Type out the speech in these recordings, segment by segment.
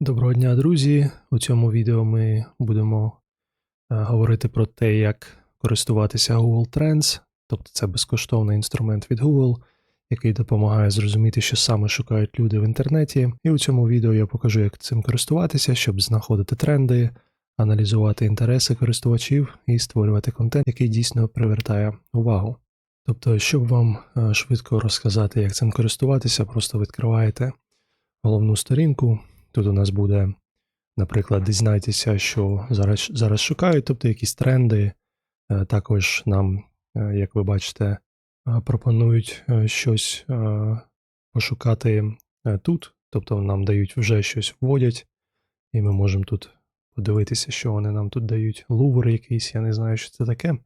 Доброго дня, друзі! У цьому відео ми будемо е, говорити про те, як користуватися Google Trends, тобто це безкоштовний інструмент від Google, який допомагає зрозуміти, що саме шукають люди в інтернеті. І у цьому відео я покажу, як цим користуватися, щоб знаходити тренди, аналізувати інтереси користувачів і створювати контент, який дійсно привертає увагу. Тобто, щоб вам е, швидко розказати, як цим користуватися, просто відкриваєте головну сторінку. Тут у нас буде, наприклад, дізнайтеся, що зараз, зараз шукають, тобто якісь тренди. Е, Також нам, е, як ви бачите, е, пропонують щось пошукати тут, тобто нам дають вже щось вводять, і ми можемо тут подивитися, що вони нам тут дають. Лувр якийсь, я не знаю, що це таке.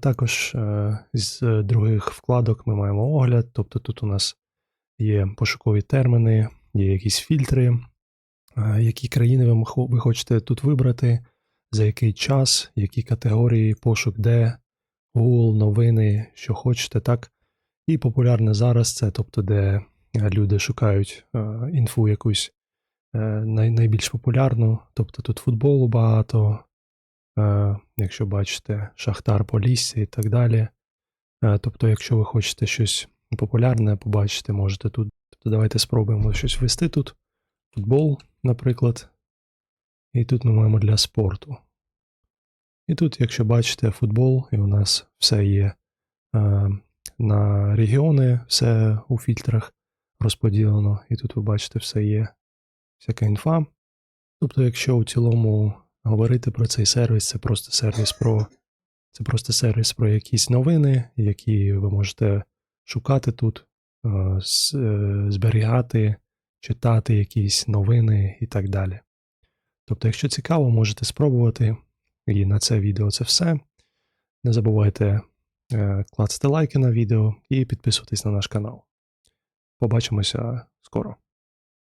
Також з других вкладок ми маємо огляд, тобто тут у нас є пошукові терміни, є якісь фільтри, е, які країни ви хочете тут вибрати, за який час, які категорії, пошук де, Google, новини, що хочете, так. І популярне зараз це, тобто, де е, люди шукають е, інфу якусь найбільш популярну, тобто тут футболу багато, якщо бачите, Шахтар Полісся і так далі. Тобто, якщо ви хочете щось популярне побачити, можете тут. Тобто давайте спробуємо щось ввести тут. Футбол, наприклад. І тут ми маємо для спорту. І тут, якщо бачите, футбол, і у нас все є е, на регіони, все у фільтрах розподілено. І тут ви бачите, все є всяка інфа. Тобто, якщо у цілому говорити про цей сервіс, це просто сервіс про це просто сервіс про якісь новини, які ви можете шукати тут, зберігати, читати якісь новини і так далі. Тобто, якщо цікаво, можете спробувати. І на це відео це все. Не забувайте е, клацати лайки на відео і підписуватись на наш канал. Побачимося скоро.